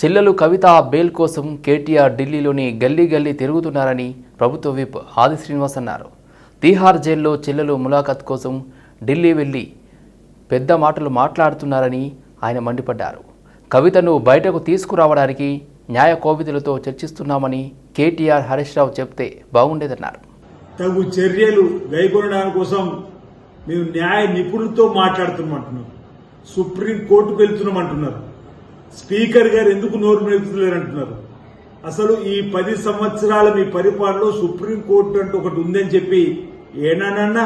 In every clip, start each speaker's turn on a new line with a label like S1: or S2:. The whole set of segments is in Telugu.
S1: చెల్లెలు కవిత బెయిల్ కోసం కేటీఆర్ ఢిల్లీలోని గల్లీ గల్లీ తిరుగుతున్నారని ప్రభుత్వ విప్ ఆది శ్రీనివాస్ అన్నారు. తీహార్ జైల్లో చెల్లెలు ములాఖత్ కోసం ఢిల్లీ వెళ్ళి పెద్ద మాటలు మాట్లాడుతున్నారని ఆయన మండిపడ్డారు. కవితను బయటకు తీసుకురావడానికి న్యాయ కోవిదులతో చర్చిస్తున్నామని కేటీఆర్ హరీష్ రావు చెప్తే బాగుండేదన్నారు.
S2: తగు చర్యలు గైకొనడానికి కోసం మేము న్యాయ నిపుణులతో మాట్లాడుతున్నామంటున్నాం సుప్రీం కోర్టుకు వెళ్తున్నామంటున్నారు. స్పీకర్ గారు ఎందుకు నోరు మెలుపుతలేరు అంటున్నారు అసలు ఈ పది సంవత్సరాల మీ పరిపాలనలో సుప్రీం కోర్టు అంటూ ఒకటి ఉందని చెప్పి ఏనానన్నా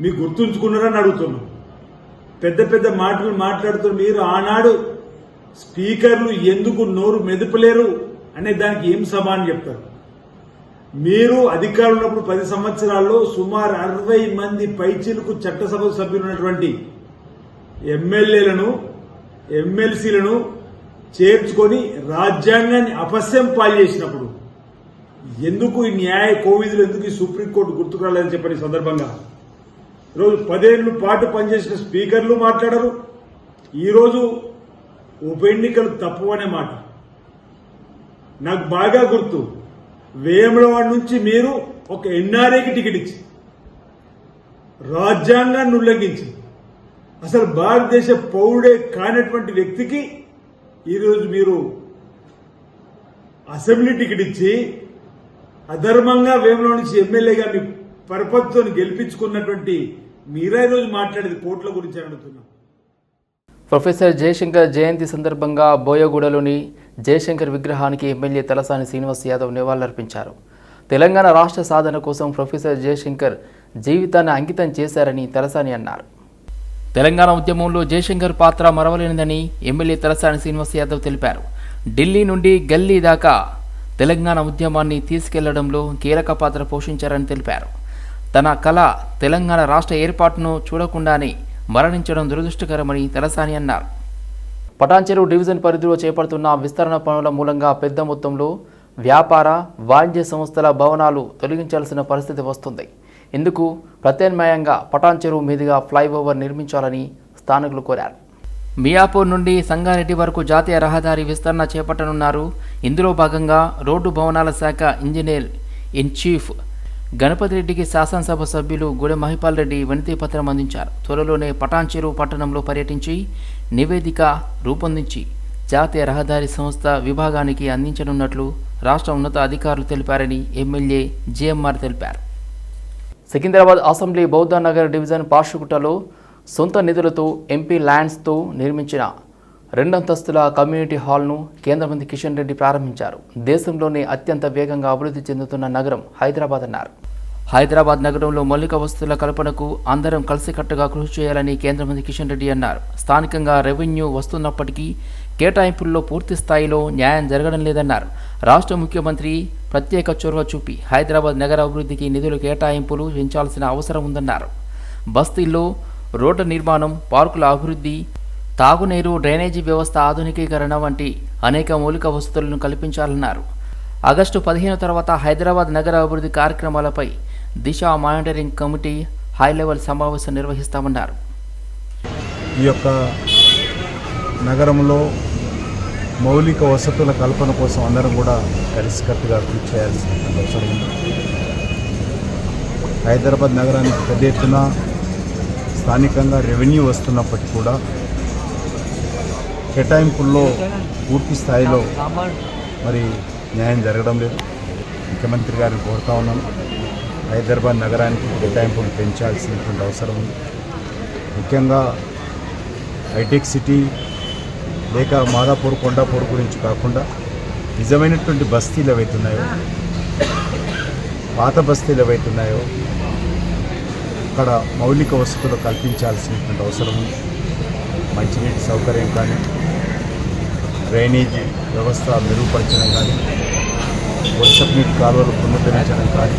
S2: మీ గుర్తుంచుకున్నారని అడుగుతున్నాం. పెద్ద పెద్ద మాటలు మాట్లాడుతున్న మీరు ఆనాడు స్పీకర్లు ఎందుకు నోరు మెదపలేరు అనే దానికి ఏం సమానం చెప్తారు? మీరు అధికారులు ఉన్నప్పుడు పది సంవత్సరాల్లో సుమారు అరవై మంది పైచీలకు చట్టసభ సభ్యులు ఉన్నటువంటి ఎమ్మెల్యేలను ఎమ్మెల్సీలను చేర్చుకొని రాజ్యాంగాన్ని అపస్యం పాల్చేసినప్పుడు ఎందుకు ఈ న్యాయ కోవిధులు ఎందుకు ఈ సుప్రీంకోర్టు గుర్తుకు రాలేదని చెప్పని సందర్భంగా ఈరోజు పదేళ్ళు పాటు పనిచేసిన స్పీకర్లు మాట్లాడరు. ఈరోజు ఉప ఎన్నికలు తప్పు అనే మాట. నాకు బాగా గుర్తు వేములవాడ నుంచి మీరు ఒక ఎన్ఆర్ఏకి టికెట్ ఇచ్చి రాజ్యాంగాన్ని ఉల్లంఘించి అసలు భారతదేశ పౌరుడే కానటువంటి వ్యక్తికి ఈరోజు మీరు అసెంబ్లీ టికెట్ ఇచ్చి అధర్మంగా వేములో నుంచి ఎమ్మెల్యేగా మీ పరపతితో గెలిపించుకున్నటువంటి మీరే రోజు మాట్లాడేది కోట్ల గురించి అడుగుతున్నాం.
S1: ప్రొఫెసర్ జయశంకర్ జయంతి సందర్భంగా బోయగూడలోని జయశంకర్ విగ్రహానికి ఎమ్మెల్యే తలసాని శ్రీనివాస్ యాదవ్ నివాళులర్పించారు. తెలంగాణ రాష్ట్ర సాధన కోసం ప్రొఫెసర్ జయశంకర్ జీవితాన్ని అంకితం చేశారని తలసాని అన్నారు. తెలంగాణ ఉద్యమంలో జయశంకర్ పాత్ర మరవలేనిదని ఎమ్మెల్యే తలసాని శ్రీనివాస్ యాదవ్ తెలిపారు. ఢిల్లీ నుండి గల్లీ దాకా తెలంగాణ ఉద్యమాన్ని తీసుకెళ్ళడంలో కీలక పాత్ర పోషించారని తెలిపారు. తన కళ తెలంగాణ రాష్ట్ర ఏర్పాటును చూడకుండానే మరణించడం దురదృష్టకరమని తలసాని అన్నారు. పటాన్చెరు డివిజన్ పరిధిలో చేపడుతున్న విస్తరణ పనుల మూలంగా పెద్ద మొత్తంలో వ్యాపార వాణిజ్య సంస్థల భవనాలు తొలగించాల్సిన పరిస్థితి వస్తుంది. ఇందుకు ప్రత్యామ్నాయంగా పటాన్ చెరువు మీదుగా ఫ్లైఓవర్ నిర్మించాలని స్థానికులు కోరారు. మియాపూర్ నుండి సంగారెడ్డి వరకు జాతీయ రహదారి విస్తరణ చేపట్టనున్నారు. ఇందులో భాగంగా రోడ్డు భవనాల శాఖ ఇంజనీర్ ఇన్ చీఫ్ గణపతి రెడ్డికి శాసనసభ సభ్యులు గుడె మహిపాల్ రెడ్డి వినతి పత్రం అందించారు. త్వరలోనే పటాన్ చెరువు పట్టణంలో పర్యటించి నివేదిక రూపొందించి జాతీయ రహదారి సంస్థ విభాగానికి అందించనున్నట్లు రాష్ట్ర ఉన్నత అధికారులు తెలిపారని ఎమ్మెల్యే జేఎంఆర్ తెలిపారు. సికింద్రాబాద్ అసెంబ్లీ బౌద్ధ నగర్ డివిజన్ పార్షుకుటలో సొంత నిధులతో ఎంపీ ల్యాండ్స్తో నిర్మించిన రెండంతస్తుల కమ్యూనిటీ హాల్ను కేంద్ర మంత్రి కిషన్ రెడ్డి ప్రారంభించారు. దేశంలోనే అత్యంత వేగంగా అభివృద్ధి చెందుతున్న నగరం హైదరాబాద్ అన్నారు. హైదరాబాద్ నగరంలో మౌలిక వసతుల కల్పనకు అందరం కలిసికట్టుగా కృషి చేయాలని కేంద్ర మంత్రి కిషన్ రెడ్డి అన్నారు. స్థానికంగా రెవెన్యూ వస్తున్నప్పటికీ కేటాయింపుల్లో పూర్తి స్థాయిలో న్యాయం జరగడం లేదన్నారు. రాష్ట్ర ముఖ్యమంత్రి ప్రత్యేక చొరవ చూపి హైదరాబాద్ నగర అభివృద్ధికి నిధులు కేటాయింపులు పెంచాల్సిన అవసరం ఉందన్నారు. బస్తీల్లో రోడ్డు నిర్మాణం పార్కుల అభివృద్ధి తాగునీరు డ్రైనేజీ వ్యవస్థ ఆధునికీకరణ వంటి అనేక మౌలిక వసతులను కల్పించాలన్నారు. ఆగస్టు పదిహేను తర్వాత హైదరాబాద్ నగర అభివృద్ధి కార్యక్రమాలపై Disha monitoring committee high level సమావేశం నిర్వహిస్తామన్నారు.
S3: ఈ యొక్క నగరంలో మౌలిక వసతుల కల్పన కోసం అందరం కూడా కలిసికట్టుగా కృషి చేయాల్సిన అవసరం ఉంది. హైదరాబాద్ నగరానికి పెద్ద ఎత్తున స్థానికంగా రెవెన్యూ వస్తున్నప్పటికీ కూడా కేటాయింపుల్లో పూర్తి స్థాయిలో మరి న్యాయం జరగడం లేదు. ముఖ్యమంత్రి గారిని కోరుతా ఉన్నాను. హైదరాబాద్ నగరానికి కేటాయింపులు పెంచాల్సినటువంటి అవసరం ఉంది. ముఖ్యంగా హైటెక్ సిటీ లేక మాదాపూర్ కొండాపూర్ గురించి కాకుండా నిజమైనటువంటి బస్తీలు ఏవైతున్నాయో పాత బస్తీలు ఏవైతున్నాయో అక్కడ మౌలిక వసతులు కల్పించాల్సినటువంటి అవసరం మంచినీటి సౌకర్యం కానీ డ్రైనేజీ వ్యవస్థ మెరుగుపరచడం కానీ వర్షపు నీటి కాలువలు పునరుద్ధరించడం కానీ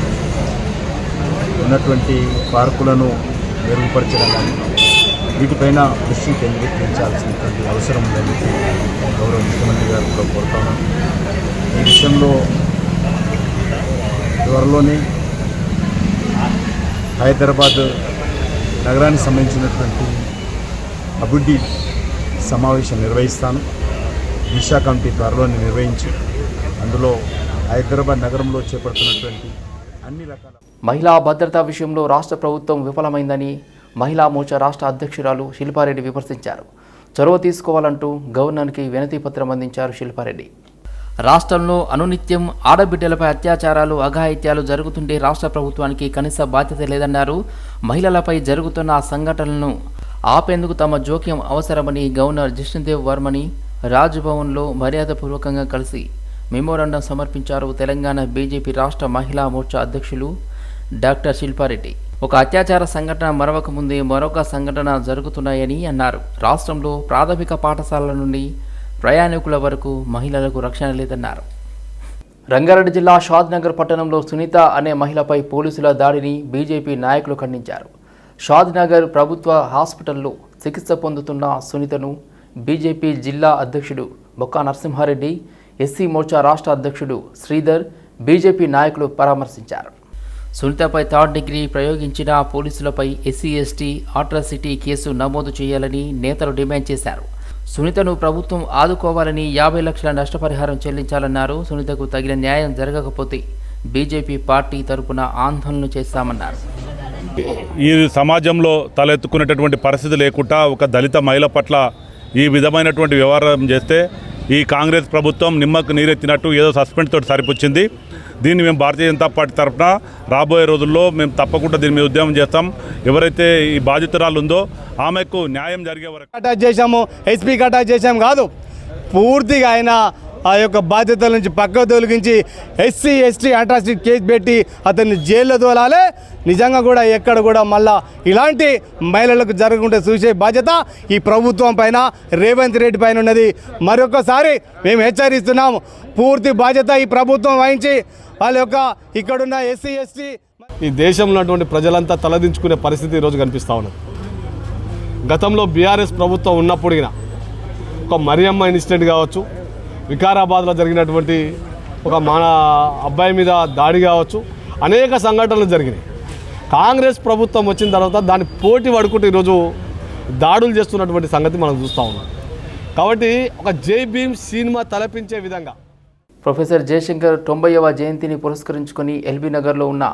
S3: ఉన్నటువంటి పార్కులను మెరుగుపరచడం కానీ వీటిపైన దృష్టి కేంద్రీకరించాల్సినటువంటి అవసరం ఉందని గౌరవ ముఖ్యమంత్రి గారు కూడా కోరుతాను ఈ విషయంలో త్వరలోనే హైదరాబాద్ నగరానికి సంబంధించినటువంటి అభివృద్ధి సమావేశం నిర్వహిస్తాను. దిశ కమిటీ త్వరలోనే నిర్వహించి అందులో హైదరాబాద్ నగరంలో చేపడుతున్నటువంటి అన్ని రకాల
S1: మహిళా భద్రతా విషయంలో రాష్ట్ర ప్రభుత్వం విఫలమైందని మహిళా మోర్చా రాష్ట్ర అధ్యక్షురాలు శిల్పారెడ్డి విమర్శించారు. చొరవ తీసుకోవాలంటూ గవర్నర్కి వినతి పత్రం అందించారు శిల్పారెడ్డి. రాష్ట్రంలో అనునిత్యం ఆడబిడ్డలపై అత్యాచారాలు అఘాయిత్యాలు జరుగుతుంటే రాష్ట్ర ప్రభుత్వానికి కనీస బాధ్యత లేదన్నారు. మహిళలపై జరుగుతున్న ఆ సంఘటనలను ఆపేందుకు తమ జోక్యం అవసరమని గవర్నర్ జిష్ణుదేవ్ వర్మని రాజ్భవన్లో మర్యాదపూర్వకంగా కలిసి మెమోరాండం సమర్పించారు తెలంగాణ బీజేపీ రాష్ట్ర మహిళా మోర్చా అధ్యక్షులు డాక్టర్ శిల్పారెడ్డి. ఒక అత్యాచార సంఘటన మరొక ముందే మరొక సంఘటన జరుగుతున్నాయని అన్నారు. రాష్ట్రంలో ప్రాథమిక పాఠశాలల నుండి ప్రయాణికుల వరకు మహిళలకు రక్షణ లేదన్నారు. రంగారెడ్డి జిల్లా షాద్నగర్ పట్టణంలో సునీత అనే మహిళపై పోలీసుల దాడిని బీజేపీ నాయకులు ఖండించారు. షాద్నగర్ ప్రభుత్వ హాస్పిటల్లో చికిత్స పొందుతున్న సునీతను బీజేపీ జిల్లా అధ్యక్షుడు బొక్క నరసింహారెడ్డి ఎస్సీ మోర్చా రాష్ట్ర అధ్యక్షుడు శ్రీధర్ బీజేపీ నాయకులు పరామర్శించారు. సునీతపై థర్డ్ డిగ్రీ ప్రయోగించిన పోలీసులపై ఎస్సీ ఎస్టీ ఆట్రాసిటీ కేసు నమోదు చేయాలని నేతలు డిమాండ్ చేశారు. సునీతను ప్రభుత్వం ఆదుకోవాలని యాభై లక్షల నష్టపరిహారం చెల్లించాలన్నారు. సునీతకు తగిన న్యాయం జరగకపోతే బీజేపీ పార్టీ తరపున ఆందోళన చేస్తామన్నారు.
S4: ఈ సమాజంలో తలెత్తుకునేటటువంటి పరిస్థితి లేకుండా ఒక దళిత మహిళ పట్ల ఈ విధమైనటువంటి వ్యవహారం చేస్తే ఈ కాంగ్రెస్ ప్రభుత్వం నిమ్మకు నీరెత్తినట్టు ఏదో సస్పెండ్ తోటి సరిపుచ్చింది. దీన్ని మేము భారతీయ జనతా పార్టీ తరఫున రాబోయే రోజుల్లో మేము తప్పకుండా దీని మీద ఉద్యమం చేస్తాం. ఎవరైతే ఈ బాధితురాలు ఉందో ఆమెకు న్యాయం జరిగే వరకు
S5: అటాచ్ చేశాము ఎస్పీ అటాచ్ చేశాము కాదు. పూర్తిగా ఆయన ఆ యొక్క బాధ్యతల నుంచి పక్క తొలగించి ఎస్సీ ఎస్టీ అట్రాసిటీ కేసు పెట్టి అతన్ని జైల్లో తోలాలి. నిజంగా కూడా ఎక్కడ కూడా మళ్ళా ఇలాంటి మహిళలకు జరగకుండా చూసే బాధ్యత ఈ ప్రభుత్వం పైన రేవంత్ రెడ్డి పైన ఉన్నది. మరొకసారి మేము హెచ్చరిస్తున్నాము పూర్తి బాధ్యత ఈ ప్రభుత్వం వహించి వాళ్ళ యొక్క ఇక్కడున్న ఎస్సీ ఎస్టీ
S6: ఈ దేశంలో ఉన్నటువంటి ప్రజలంతా తలదించుకునే పరిస్థితి ఈరోజు కనిపిస్తూ ఉన్నది. గతంలో బీఆర్ఎస్ ప్రభుత్వం ఉన్నప్పుడిగిన ఒక మరియమ్మ ఇన్సిడెంట్ కావచ్చు వికారాబాద్లో జరిగినటువంటి ఒక మన అబ్బాయి మీద దాడి కావచ్చు అనేక సంఘటనలు జరిగినాయి. కాంగ్రెస్ ప్రభుత్వం వచ్చిన తర్వాత దాన్ని పోటీ పడుకుంటూ ఈరోజు దాడులు చేస్తున్నటువంటి సంగతి మనం చూస్తూ ఉన్నాం. కాబట్టి ఒక జై భీమ్ సినిమా తలపించే విధంగా
S1: ప్రొఫెసర్ జయశంకర్ తొంభైవ జయంతిని పురస్కరించుకొని ఎల్బీ నగర్లో ఉన్న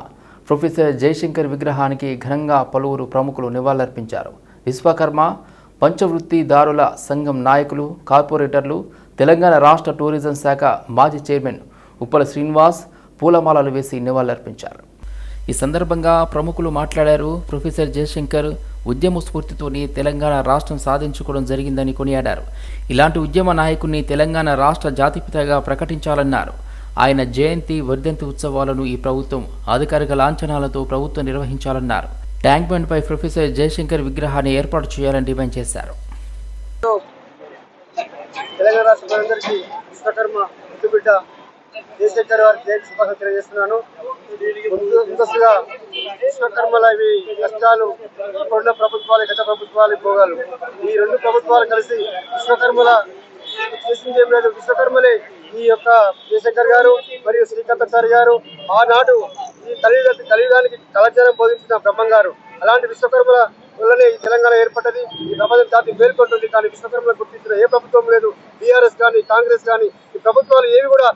S1: ప్రొఫెసర్ జయశంకర్ విగ్రహానికి ఘనంగా పలువురు ప్రముఖులు నివాళులర్పించారు. విశ్వకర్మ పంచవృత్తిదారుల సంఘం నాయకులు కార్పొరేటర్లు తెలంగాణ రాష్ట్ర టూరిజం శాఖ మాజీ చైర్మన్ ఉప్పల శ్రీనివాస్ పూలమాలలు వేసి నివాళులర్పించారు. ఈ సందర్భంగా ప్రముఖులు మాట్లాడారు ప్రొఫెసర్ జయశంకర్ ఉద్యమ స్ఫూర్తితోని తెలంగాణ రాష్ట్రం సాధించుకోవడం జరిగిందని కొనియాడారు. ఇలాంటి ఉద్యమ నాయకుడిని తెలంగాణ రాష్ట్ర జాతిపితగా ప్రకటించాలన్నారు. ఆయన జయంతి వర్ధంతి ఉత్సవాలను ఈ ప్రభుత్వం అధికారిక లాంఛనాలతో ప్రభుత్వం నిర్వహించాలన్నారు. ట్యాంక్ బండ్పై ప్రొఫెసర్ జయశంకర్ విగ్రహాన్ని ఏర్పాటు చేయాలని డిమాండ్ చేశారు.
S5: తెలంగాణ జయశంకర్ వారి కేక్ శుభాకాంక్షలు తెలియజేస్తున్నాను. ముందస్తుగా విశ్వకర్మల ఇవి కష్టాలు ఇప్పుడున్న ప్రభుత్వాలు గత ప్రభుత్వాలు భోగాలు. ఈ రెండు ప్రభుత్వాలు కలిసి విశ్వకర్మల చేసింది ఏం లేదు. విశ్వకర్మలే ఈ యొక్క జయశంకర్ గారు మరియు శ్రీకాంతాచారి గారు ఆనాడు ఈ కలియుగ కలియుగానికి కళాచారం బోధించిన బ్రహ్మం గారు. అలాంటి విశ్వకర్మల వల్లనే ఈ తెలంగాణ ఏర్పడ్డది. ఈ ప్రపంచం జాతి మేల్కొంటుంది. కానీ విశ్వకర్మలు గుర్తించిన ఏ ప్రభుత్వం లేదు. బీఆర్ఎస్ కానీ కాంగ్రెస్ కానీ ఈ ప్రభుత్వాలు ఏవి కూడా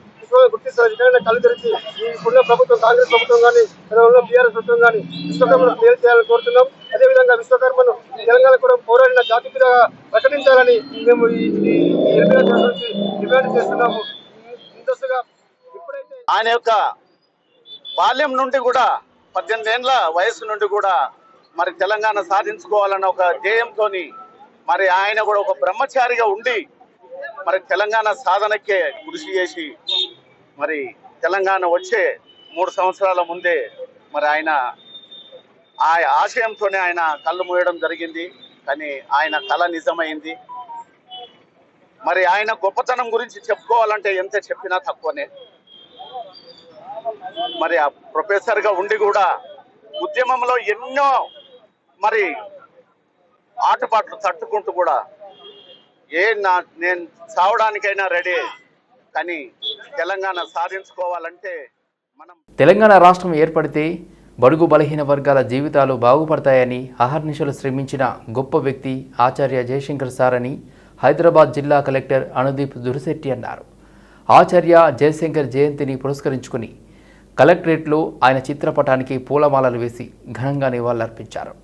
S5: గుర్తిస్తారు ఇకైనా కళ్ళు తెరిచి ఇప్పుడున్న ప్రభుత్వం కాంగ్రెస్ ప్రభుత్వం కానీ తెలంగాణ బీఆర్ఎస్ ప్రభుత్వం కానీ విశ్వకర్మను మేలు చేయాలని కోరుతున్నాం. అదేవిధంగా విశ్వకర్మను తెలంగాణ కూడా పోరాడిన జాతి ప్రకటించాలని మేము ఈ ఎనిమిది నుంచి డిమాండ్ చేస్తున్నాము. ముందస్తుగా ఇప్పుడైతే
S7: ఆయన యొక్క బాల్యం నుండి కూడా పద్దెనిమిది ఏండ్ల వయసు నుండి కూడా మరి తెలంగాణ సాధించుకోవాలన్న ఒక ధ్యేయంతో మరి ఆయన కూడా ఒక బ్రహ్మచారిగా ఉండి మరి తెలంగాణ సాధనకే కృషి చేసి మరి తెలంగాణ వచ్చే మూడు సంవత్సరాల ముందే మరి ఆయన ఆ ఆశయంతోనే ఆయన కళ్ళు మూయడం జరిగింది. కానీ ఆయన కళ నిజమైంది. మరి ఆయన గొప్పతనం గురించి చెప్పుకోవాలంటే ఎంత చెప్పినా తక్కువనే. మరి ఆ ప్రొఫెసర్గా ఉండి కూడా ఉద్యమంలో ఎన్నో మరి ఆటపాట్లు తట్టుకుంటూ కూడా ఏ నా నేను చావడానికైనా రెడీ కానీ తెలంగాణ సాధించుకోవాలంటే మనం
S1: తెలంగాణ రాష్ట్రం ఏర్పడితే బడుగు బలహీన వర్గాల జీవితాలు బాగుపడతాయని అహర్నిశలు శ్రమించిన గొప్ప వ్యక్తి ఆచార్య జయశంకర్ సార్ అని హైదరాబాద్ జిల్లా కలెక్టర్ అనుదీప్ దురిశెట్టి అన్నారు. ఆచార్య జయశంకర్ జయంతిని పురస్కరించుకుని కలెక్టరేట్లో ఆయన చిత్రపటానికి పూలమాలలు వేసి ఘనంగా నివాళులర్పించారు.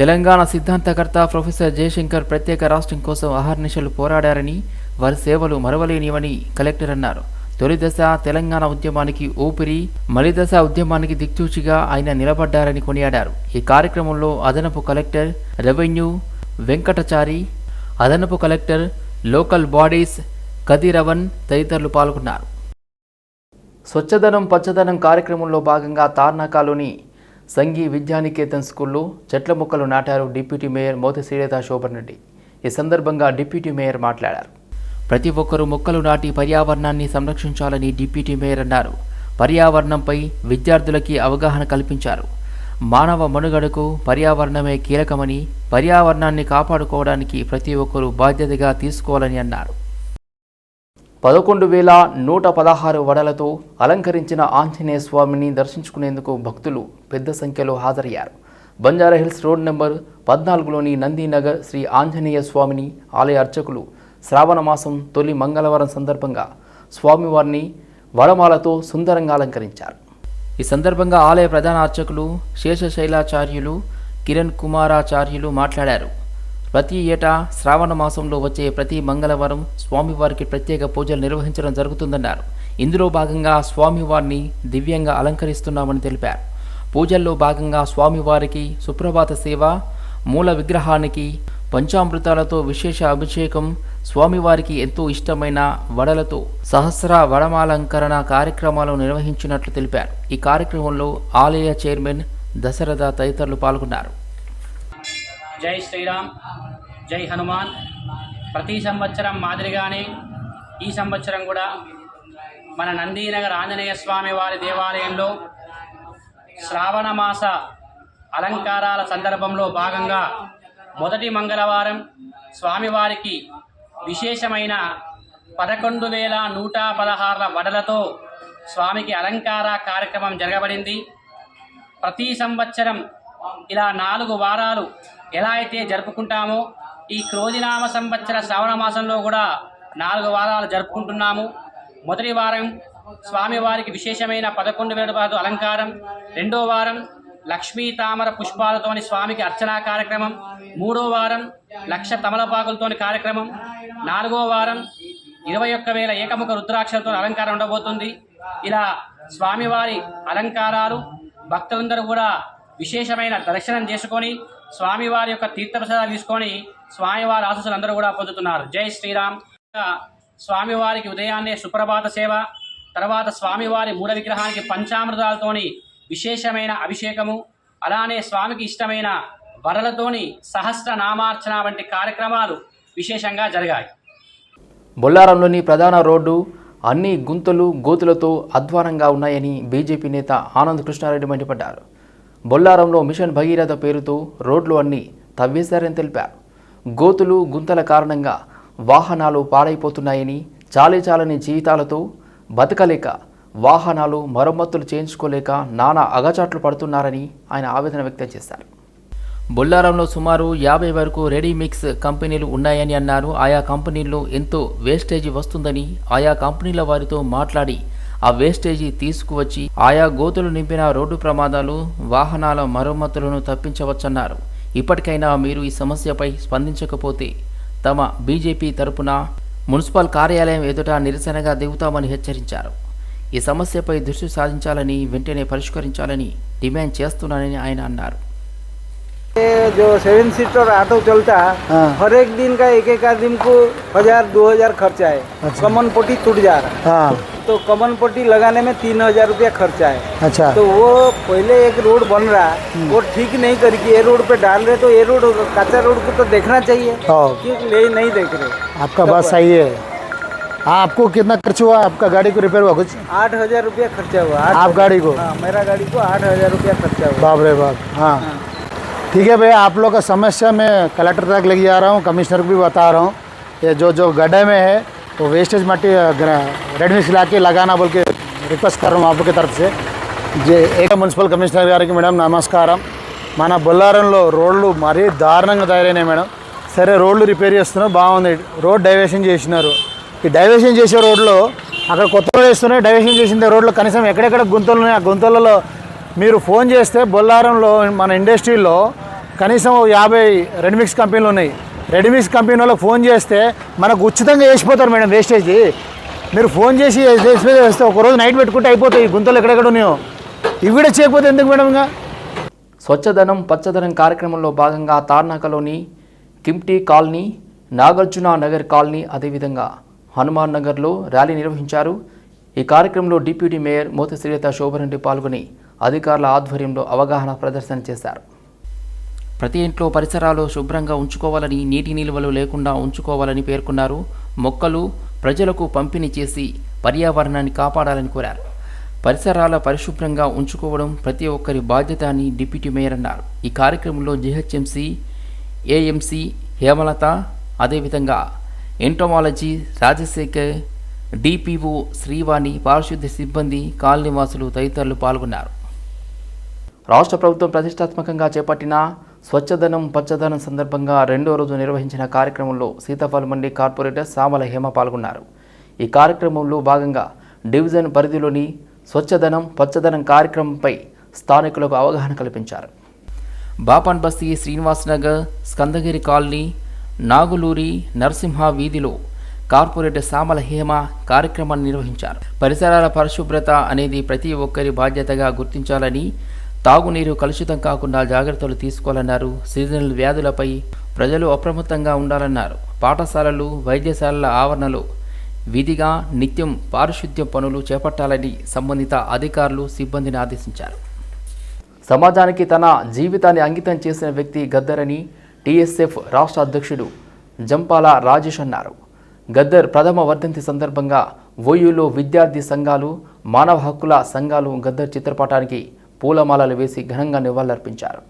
S1: తెలంగాణ సిద్ధాంతకర్త ప్రొఫెసర్ జయశంకర్ ప్రత్యేక రాష్ట్రం కోసం అహర్నిశలు పోరాడారని వారి సేవలు మరవలేనివని కలెక్టర్ అన్నారు. తొలి దశ తెలంగాణ ఉద్యమానికి ఊపిరి మలిదశ ఉద్యమానికి దిక్చూచిగా ఆయన నిలబడ్డారని కొనియాడారు. ఈ కార్యక్రమంలో అదనపు కలెక్టర్ రెవెన్యూ వెంకటచారి అదనపు కలెక్టర్ లోకల్ బాడీస్ కదిరవన్ తదితరులు పాల్గొన్నారు. స్వచ్ఛదనం పచ్చదనం కార్యక్రమంలో భాగంగా తార్నాకాలోని సంఘీ విద్యానికేతన్ స్కూల్లో చెట్ల మొక్కలు నాటారు డిప్యూటీ మేయర్ మోతి శ్రీలత శోభన్ రెడ్డి ఈ సందర్భంగా డిప్యూటీ మేయర్ మాట్లాడారు. ప్రతి ఒక్కరూ మొక్కలు నాటి పర్యావరణాన్ని సంరక్షించాలని డిప్యూటీ మేయర్ అన్నారు. పర్యావరణంపై విద్యార్థులకి అవగాహన కల్పించారు. మానవ మనుగడకు పర్యావరణమే కీలకమని పర్యావరణాన్ని కాపాడుకోవడానికి ప్రతి ఒక్కరూ బాధ్యతగా తీసుకోవాలని అన్నారు. పదకొండు వేల నూట పదహారు వడలతో అలంకరించిన ఆంజనేయ స్వామిని దర్శించుకునేందుకు భక్తులు పెద్ద సంఖ్యలో హాజరయ్యారు. బంజారాహిల్స్ రోడ్ నెంబర్ పద్నాలుగులోని నందీనగర్ శ్రీ ఆంజనేయ స్వామిని ఆలయ అర్చకులు శ్రావణ మాసం తొలి మంగళవారం సందర్భంగా స్వామివారిని వడమాలతో సుందరంగా అలంకరించారు. ఈ సందర్భంగా ఆలయ ప్రధాన అర్చకులు శేషశైలాచార్యులు కిరణ్ కుమారాచార్యులు మాట్లాడారు. ప్రతి ఏటా శ్రావణ మాసంలో వచ్చే ప్రతి మంగళవారం స్వామివారికి ప్రత్యేక పూజలు నిర్వహించడం జరుగుతుందన్నారు. ఇందులో భాగంగా స్వామివారిని దివ్యంగా అలంకరిస్తున్నామని తెలిపారు. పూజల్లో భాగంగా స్వామివారికి సుప్రభాత సేవ మూల విగ్రహానికి పంచామృతాలతో విశేష అభిషేకం స్వామివారికి ఎంతో ఇష్టమైన వడలతో సహస్ర వడమాలంకరణ కార్యక్రమాలు నిర్వహించినట్లు తెలిపారు. ఈ కార్యక్రమంలో ఆలయ చైర్మన్ దశరథ తదితరులు పాల్గొన్నారు.
S8: జై శ్రీరామ్ జై హనుమాన్. ప్రతి సంవత్సరం మాదిరిగానే ఈ సంవత్సరం కూడా మన నందీనగర్ ఆంజనేయ స్వామి వారి దేవాలయంలో శ్రావణ మాస అలంకారాల సందర్భంలో భాగంగా మొదటి మంగళవారం స్వామివారికి విశేషమైన పదకొండు వేల నూట పదహారుల వడలతో స్వామికి అలంకార కార్యక్రమం జరగబడింది. ప్రతి సంవత్సరం ఇలా నాలుగు వారాలు ఎలా అయితే జరుపుకుంటామో ఈ క్రోధినామ సంవత్సర శ్రావణ మాసంలో కూడా నాలుగు వారాలు జరుపుకుంటున్నాము. మొదటి వారం స్వామివారికి విశేషమైన పదకొండు వేల అలంకారం రెండో వారం లక్ష్మీ తామర పుష్పాలతోని స్వామికి అర్చనా కార్యక్రమం మూడో వారం లక్ష తమలపాకులతోని కార్యక్రమం నాలుగో వారం ఇరవై ఒక్క వేల ఏకముఖ రుద్రాక్షలతో అలంకారం ఉండబోతుంది. ఇలా స్వామివారి అలంకారాలు భక్తులందరూ కూడా విశేషమైన దర్శనం చేసుకొని స్వామివారి యొక్క తీర్థప్రసాదాలు తీసుకొని స్వామివారి ఆశస్సులు అందరూ కూడా పొందుతున్నారు. జై శ్రీరామ్. స్వామివారికి ఉదయాన్నే సుప్రభాత సేవ తర్వాత స్వామివారి మూల విగ్రహానికి పంచామృతాలతోని విశేషమైన అభిషేకము అలానే స్వామికి ఇష్టమైన వరలతోని సహస్ర నామార్చన వంటి కార్యక్రమాలు విశేషంగా జరిగాయి.
S1: బొల్లారంలోని ప్రధాన రోడ్డు అన్ని గుంతలు గోతులతో అధ్వానంగా ఉన్నాయని బీజేపీ నేత ఆనంద్ కృష్ణారెడ్డి మండిపడ్డారు. బొల్లారంలో మిషన్ భగీరథ పేరుతో రోడ్లు అన్నీ తవ్వేశారని తెలిపారు. గోతులు గుంతల కారణంగా వాహనాలు పాడైపోతున్నాయని చాలీ చాలని జీవితాలతో బతకలేక వాహనాలు మరమ్మతులు చేయించుకోలేక నానా అగచాట్లు పడుతున్నారని ఆయన ఆవేదన వ్యక్తం చేశారు. బొల్లారంలో సుమారు యాభై వరకు రెడీమిక్స్ కంపెనీలు ఉన్నాయని అన్నారు. ఆయా కంపెనీల్లో ఎంతో వేస్టేజీ వస్తుందని ఆయా కంపెనీల వారితో మాట్లాడి ఆ వేస్టేజీ తీసుకువచ్చి ఆయా గోతులు నింపిన రోడ్డు ప్రమాదాలు వాహనాల మరమ్మతులను తప్పించవచ్చన్నారు. ఇప్పటికైనా మీరు ఈ సమస్యపై స్పందించకపోతే తమ బీజేపీ తరపున మున్సిపల్ కార్యాలయం ఎదుట నిరసనగా దిగుతామని హెచ్చరించారు. ఈ సమస్యపై దృష్టి సాధించాలని వెంటనే పరిష్కరించాలని డిమాండ్ చేస్తున్నానని ఆయన అన్నారు
S9: ये जो सेवन सीटर ऑटो चलता है हर एक दिन का एक एक आदमी को हजार दो हजार खर्चा है कमन पट्टी टूट जा रहा
S10: हाँ
S9: है तो कमन पट्टी लगाने में तीन हजार रुपया खर्चा है
S10: अच्छा
S9: तो वो पहले एक रोड बन रहा है वो ठीक नहीं करके ये रोड पे डाल रहे तो ये रोड कच्चा रोड को तो देखना चाहिए
S10: हाँ।
S9: क्यों ले नहीं देख रहे
S10: आपका बात सही है हाँ आपको कितना खर्च हुआ आपका गाड़ी को रिपेयर हुआ कुछ
S9: आठ हजार रुपया खर्चा हुआ आठ
S10: आप गाड़ी को
S9: हाँ मेरा गाड़ी को आठ हजार रुपया खर्चा हुआ
S10: बाप रे बाप हाँ ठीक है भैया आप लोग का समस्या मैं कलेक्टर तक लेके जा रहा हूँ कमिश्नर को भी बता रहा हूँ ये जो जो गड्ढे में है वो वेस्टेज मट्टी रेड मिक्स ला के लगाना बोल के రిక్వెస్ట్ कर रहा हूँ आप लोग की तरफ से जे ఏక మున్సిపల్ కమిషనర్ గారికి మేడం నమస్కారం మన బొల్లారంలో రోడ్లు మరీ దారుణంగా తయారైనాయి మేడం సరే రోడ్లు రిపేర్ చేస్తున్నారు బాగుంది రోడ్ డైవర్షన్ చేసినారు ఈ డైవర్షన్ చేసే రోడ్లో అక్కడ కొత్త రోడ్ వేస్తున్నాయి డైవర్షన్ చేసిన రోడ్లో. కనీసం ఎక్కడెక్కడ గుంతలు ఉన్నాయి ఆ గుంతలలో మీరు ఫోన్ చేస్తే బొల్లారంలో మన ఇండస్ట్రీలో కనీసం యాభై రెడ్మిక్స్ కంపెనీలు ఉన్నాయి. రెడ్మిక్స్ కంపెనీ వాళ్ళకి ఫోన్ చేస్తే మనకు ఉచితంగా వేసిపోతారు మేడం వేస్టేజ్. మీరు ఫోన్ చేసి వేసి వేస్తే ఒక రోజు నైట్ పెట్టుకుంటే అయిపోతాయి గుంతలు ఎక్కడెక్కడ ఉన్నాయో. ఇవి కూడా చేయకపోతే ఎందుకు మేడం ఇంకా?
S1: స్వచ్ఛదనం పచ్చదనం కార్యక్రమంలో భాగంగా తార్నాకలోని కిమ్టీ కాలనీ నాగార్జున నగర్ కాలనీ అదేవిధంగా హనుమాన్ నగర్లో ర్యాలీ నిర్వహించారు. ఈ కార్యక్రమంలో డిప్యూటీ మేయర్ మోతి శ్రీలత శోభరెడ్డి పాల్గొని అధికారుల ఆధ్వర్యంలో అవగాహన ప్రదర్శన చేశారు. ప్రతి ఇంట్లో పరిసరాలు శుభ్రంగా ఉంచుకోవాలని నీటి నిల్వలు లేకుండా ఉంచుకోవాలని పేర్కొన్నారు. మొక్కలు ప్రజలకు పంపిణీ చేసి పర్యావరణాన్ని కాపాడాలని కోరారు. పరిసరాల పరిశుభ్రంగా ఉంచుకోవడం ప్రతి ఒక్కరి బాధ్యత అని డిప్యూటీ మేయర్ అన్నారు. ఈ కార్యక్రమంలో జిహెచ్ఎంసి ఏఎంసి హేమలత అదేవిధంగా ఎంటోమాలజీ రాజశేఖర్ డిపిఓ శ్రీవాణి పారిశుద్ధ్య సిబ్బంది కాలనీవాసులు తదితరులు పాల్గొన్నారు. రాష్ట్ర ప్రభుత్వం ప్రతిష్టాత్మకంగా చేపట్టిన స్వచ్ఛదనం పచ్చదనం సందర్భంగా రెండో రోజు నిర్వహించిన కార్యక్రమంలో సీతాఫల్ మండి కార్పొరేటర్ సామల హేమ పాల్గొన్నారు. ఈ కార్యక్రమంలో భాగంగా డివిజన్ పరిధిలోని స్వచ్ఛదనం పచ్చదనం కార్యక్రమంపై స్థానికులకు అవగాహన కల్పించారు. బాపన్ బస్తీ శ్రీనివాస్ నగర్ స్కందగిరి కాలనీ నాగులూరి నరసింహ వీధిలో కార్పొరేటర్ సామల హేమ కార్యక్రమాన్ని నిర్వహించారు. పరిసరాల పరిశుభ్రత అనేది ప్రతి ఒక్కరి బాధ్యతగా గుర్తించాలని తాగునీరు కలుషితం కాకుండా జాగ్రత్తలు తీసుకోవాలన్నారు. సీజనల్ వ్యాధులపై ప్రజలు అప్రమత్తంగా ఉండాలన్నారు. పాఠశాలలు వైద్యశాలల ఆవరణలో విధిగా నిత్యం పారిశుద్ధ్య పనులు చేపట్టాలని సంబంధిత అధికారులు సిబ్బందిని ఆదేశించారు. సమాజానికి తన జీవితాన్ని అంకితం చేసిన వ్యక్తి గద్దరని టీఎస్ఎఫ్ రాష్ట్ర అధ్యక్షుడు జంపాల రాజేష్ అన్నారు. గద్దర్ ప్రథమ వర్ధంతి సందర్భంగా ఓయూలో విద్యార్థి సంఘాలు మానవ హక్కుల సంఘాలు గద్దర్ చిత్రపటానికి పూలమాలలు వేసి ఘనంగా నివాళులర్పించారు.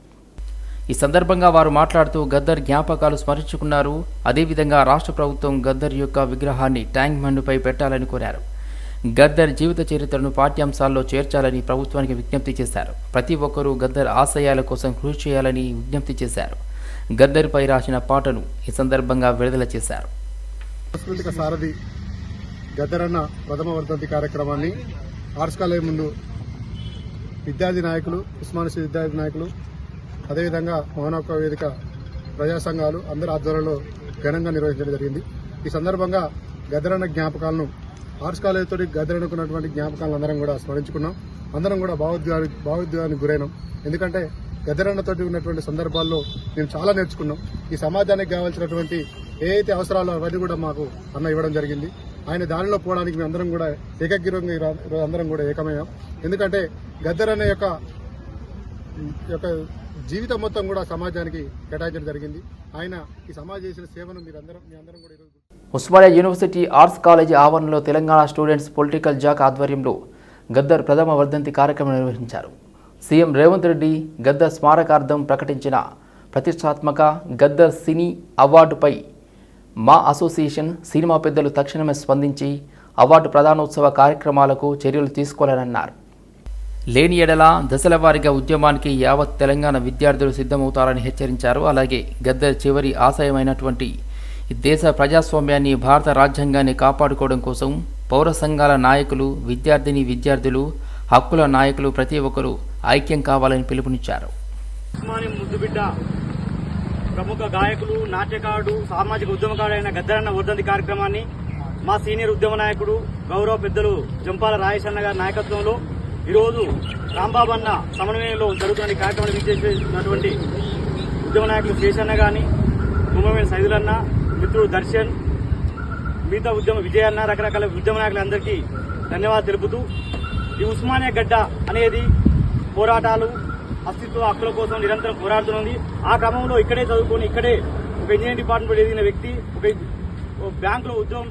S1: ఈ సందర్భంగా వారు మాట్లాడుతూ గద్దర్ జ్ఞాపకాలు స్మరించుకున్నారు. అదేవిధంగా రాష్ట్ర ప్రభుత్వం గద్దర్ యొక్క విగ్రహాన్ని ట్యాంక్ బండ్పై పెట్టాలని కోరారు. గద్దర్ జీవిత చరిత్రను పాఠ్యాంశాల్లో చేర్చాలని ప్రభుత్వానికి విజ్ఞప్తి చేశారు. ప్రతి ఒక్కరూ గద్దర్ ఆశయాల కోసం కృషి చేయాలని విజ్ఞప్తి చేశారు. గద్దరిపై రాసిన పాటను ఈ సందర్భంగా విడుదల చేశారు.
S5: సాంస్కృతిక సారథి గద్దరన్న ప్రథమ వర్ధంతి కార్యక్రమాన్ని ఆర్ట్స్ కాలేజ్ ముందు విద్యార్థి నాయకులు ఉస్మానియా విద్యార్థి నాయకులు అదేవిధంగా మౌనక వేదిక ప్రజా సంఘాలు అందరి ఆధ్వర్యంలో ఘనంగా నిర్వహించడం జరిగింది. ఈ సందర్భంగా గద్దరన్న జ్ఞాపకాలను ఆర్ట్స్ కాలేజ్ తోటి గద్దరనుకున్నటువంటి జ్ఞాపకాలను అందరం కూడా స్మరించుకున్నాం. అందరం కూడా భావోద్వేగానికి భావోద్వేగానికి గురైనాం. ఎందుకంటే గద్దరన్నతోటి ఉన్నటువంటి సందర్భాల్లో మేము చాలా నేర్చుకున్నాం. ఈ సమాజానికి కావాల్సినటువంటి ఏ అయితే అవసరాలు అవన్నీ కూడా మాకు అన్న ఇవ్వడం జరిగింది. ఆయన దానిలో పోవడానికి మేము అందరం కూడా ఏకగ్రీవంగా అందరం కూడా ఏకమయ్యాం. ఎందుకంటే గద్దరన్న యొక్క యొక్క జీవితం మొత్తం కూడా సమాజానికి కేటాయించడం జరిగింది. ఆయన ఈ సమాజం చేసిన సేవను మీరందరం మీ అందరం కూడా ఈరోజు
S1: ఉస్మానియా యూనివర్సిటీ ఆర్ట్స్ కాలేజీ ఆవరణలో తెలంగాణ స్టూడెంట్స్ పొలిటికల్ జాక్ ఆధ్వర్యంలో గద్దర్ ప్రథమ వర్ధంతి కార్యక్రమం నిర్వహించారు. సీఎం రేవంత్ రెడ్డి గద్దర్ స్మారకార్థం ప్రకటించిన ప్రతిష్టాత్మక గద్దర్ సినీ అవార్డుపై మా అసోసియేషన్ సినిమా పెద్దలు తక్షణమే స్పందించి అవార్డు ప్రధానోత్సవ కార్యక్రమాలకు చర్యలు తీసుకోవాలన్నారు లేని ఎడల దశలవారీగా ఉద్యమానికి యావత్ తెలంగాణ విద్యార్థులు సిద్ధమవుతారని హెచ్చరించారు. అలాగే గద్దర్ చివరి ఆశయమైనటువంటి దేశ ప్రజాస్వామ్యాన్ని భారత రాజ్యాంగాన్ని కాపాడుకోవడం కోసం పౌర సంఘాల నాయకులు విద్యార్థిని విద్యార్థులు హక్కుల నాయకులు ప్రతి ఒక్కరూ ఐక్యం కావాలని పిలుపునిచ్చారు.
S11: ముద్దుబిడ్డ ప్రముఖ గాయకులు నాట్యకారుడు సామాజిక ఉద్యమకారుడు అయిన గద్దరన్న వర్ధంతి కార్యక్రమాన్ని మా సీనియర్ ఉద్యమ నాయకుడు గౌరవ పెద్దలు జంపాల రాజేష్ గారి నాయకత్వంలో ఈరోజు రాంబాబు అన్న సమన్వయంలో జరుగుతున్న కార్యక్రమాన్ని విచ్చేసినటువంటి ఉద్యమ నాయకులు శేషన్న గాని కుంభమైన సైదులన్న మిత్రుడు దర్శన్ మిగతా ఉద్యమ విజయ అన్న రకరకాల ఉద్యమ నాయకులందరికీ ధన్యవాదాలు తెలుపుతూ ఈ ఉస్మానియా గడ్డ అనేది పోరాటాలు అస్తిత్వ హక్కుల కోసం నిరంతరం పోరాడుతున్నది. ఆ క్రమంలో ఇక్కడే చదువుకొని ఇక్కడే ఒక ఇంజనీరింగ్ డిపార్ట్మెంట్ ఎదిగిన వ్యక్తి ఒక బ్యాంకులో ఉద్యోగం